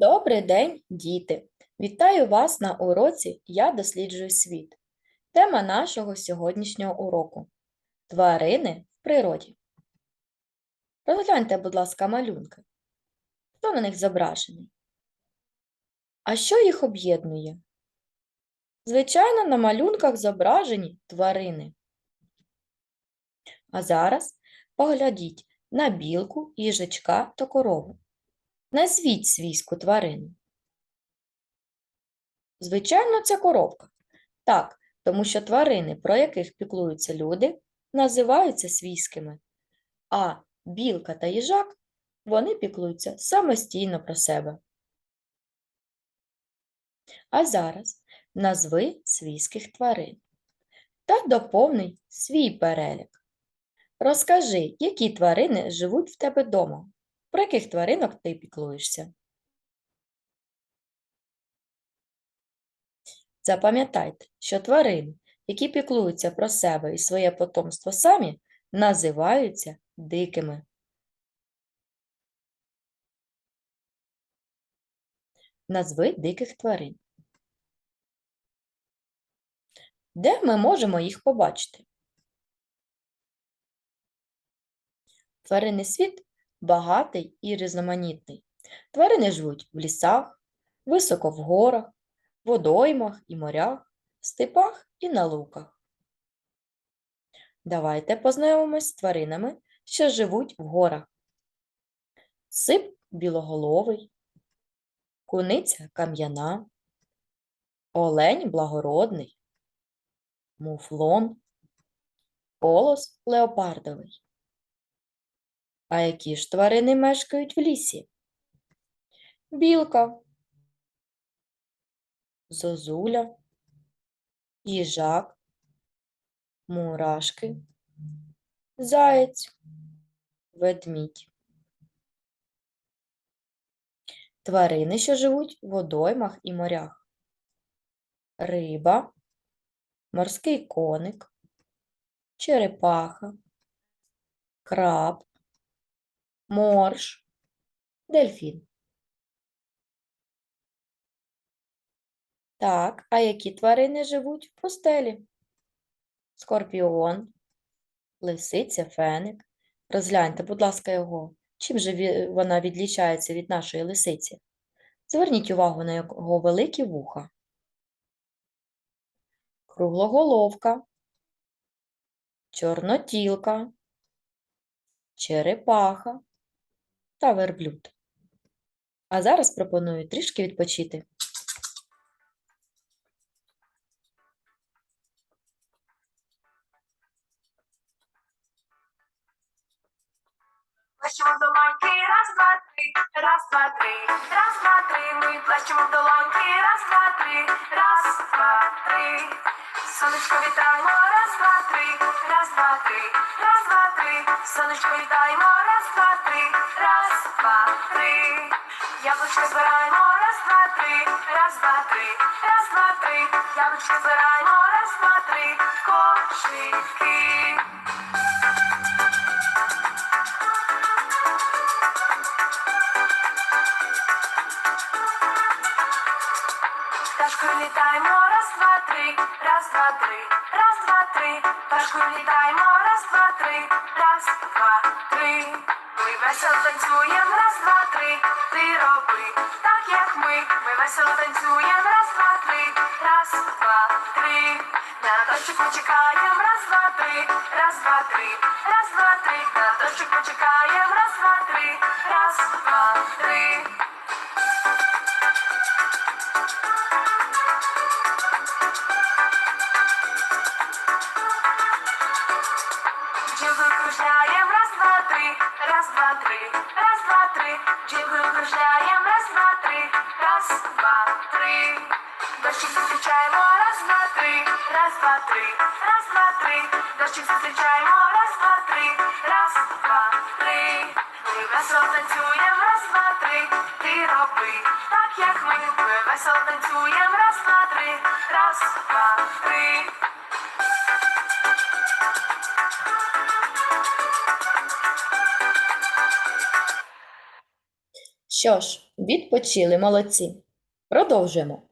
Добрий день, діти! Вітаю вас на уроці Я досліджую світ. Тема нашого сьогоднішнього уроку Тварини в природі. Розгляньте, будь ласка, малюнки. Хто на них зображений? А що їх об'єднує? Звичайно, на малюнках зображені тварини. А зараз поглядіть на білку, їжачка та корову. Назвіть свійську тварину. Звичайно, це коровка. Так, тому що тварини, про яких піклуються люди, називаються свійськими, а білка та їжак вони піклуються самостійно про себе. А зараз назви свійських тварин та доповни свій перелік. Розкажи, які тварини живуть в тебе вдома, про яких тваринок ти піклуєшся. Запам'ятайте, що тварини, які піклуються про себе і своє потомство самі, називаються дикими. Назви диких тварин. Де ми можемо їх побачити? Тваринний світ багатий і різноманітний. Тварини живуть в лісах, високо в горах, водоймах і морях, степах і на луках. Давайте познайомимось з тваринами, що живуть в горах. Сип білоголовий, куниця кам'яна, олень благородний, муфлон, полос леопардовий. А які ж тварини мешкають в лісі? Білка, зозуля, їжак, мурашки, заєць, ведмідь. Тварини, що живуть в водоймах і морях. Риба, морський коник, черепаха, краб, морж, дельфін. Так, а які тварини живуть в пустелі? Скорпіон, лисиця, феник. Розгляньте, будь ласка, його. Чим же вона відлічається від нашої лисиці? Зверніть увагу на його великі вуха. Круглоголовка, чорнотілка, черепаха та верблюд. А зараз пропоную трішки відпочити. Два, три, раз, два, три, раз, два, три, ми плещемо в долоньки, раз, два, три, раз, два, три. Сонечко вітаємо, раз, два, три, раз, два, три, раз, два, три. Сонечко вітаємо, раз, два, три, раз, два, три. Яблучко збираємо, раз, два, три, раз, два, три, раз, два, три. Яблучко збираємо, раз, два, три, кошики. Літаємо, раз, два, три, раз, два, три, раз, два, три. Пташкою літаємо, раз, два, три, раз, два, три. Ми весело танцюємо, раз, два, три. Ти роби так, як ми. Ми весело танцюємо, раз, два, три, раз, два, три. На дощик ми чекаємо, раз, два, три, раз, два, три, раз, два, Джингл кружляем, раз, два, три, раз, два, три, раз, два, три. Джингл кружляем, раз, два, три, раз, два, три. Дощик зустрічаємо, раз, два, три, раз, два, три, раз, два, три. Дощик зустрічаємо, раз, два, три, раз, два, три. Ми весело танцюємо, раз, два, три. Ти роби так, як ми. Ми весело танцюємо, раз, два, три, раз, два, три. Що ж, відпочили молодці. Продовжуємо.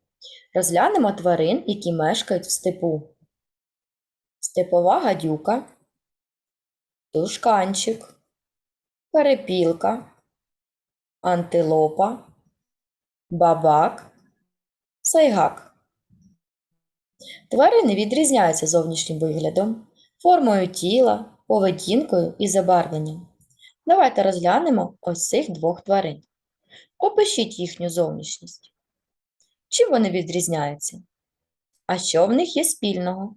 Розглянемо тварин, які мешкають в степу. Степова гадюка, тушканчик, перепілка, антилопа, бабак, сайгак. Тварини відрізняються зовнішнім виглядом, формою тіла, поведінкою і забарвленням. Давайте розглянемо ось цих двох тварин. Опишіть їхню зовнішність. Чим вони відрізняються? А що в них є спільного?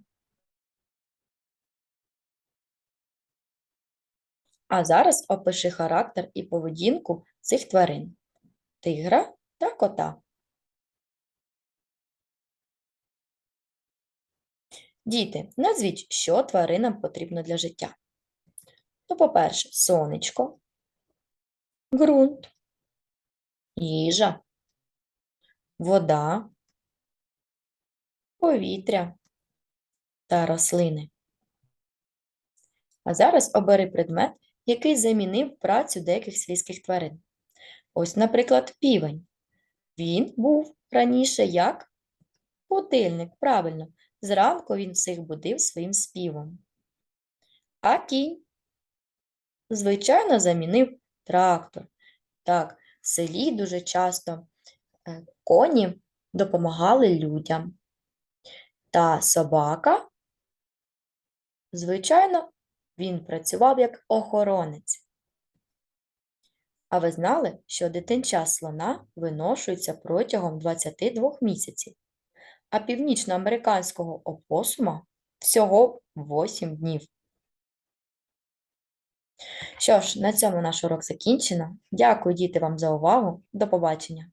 А зараз опиши характер і поведінку цих тварин тигра та кота. Діти, назвіть, що тваринам потрібно для життя. Ну, по-перше, сонечко, ґрунт, їжа, вода, повітря та рослини. А зараз обери предмет, який замінив працю деяких свійських тварин. Ось, наприклад, півень. Він був раніше як будильник, правильно. Зранку він всіх будив своїм співом. А кінь, звичайно, замінив трактор. Так, в селі дуже часто е, коні допомагали людям. Та собака, звичайно, він працював як охоронець. А ви знали, що дитинча слона виношується протягом 22 місяців, а північноамериканського опосума всього 8 днів. Що ж, на цьому наш урок закінчено. Дякую, діти, вам за увагу. До побачення!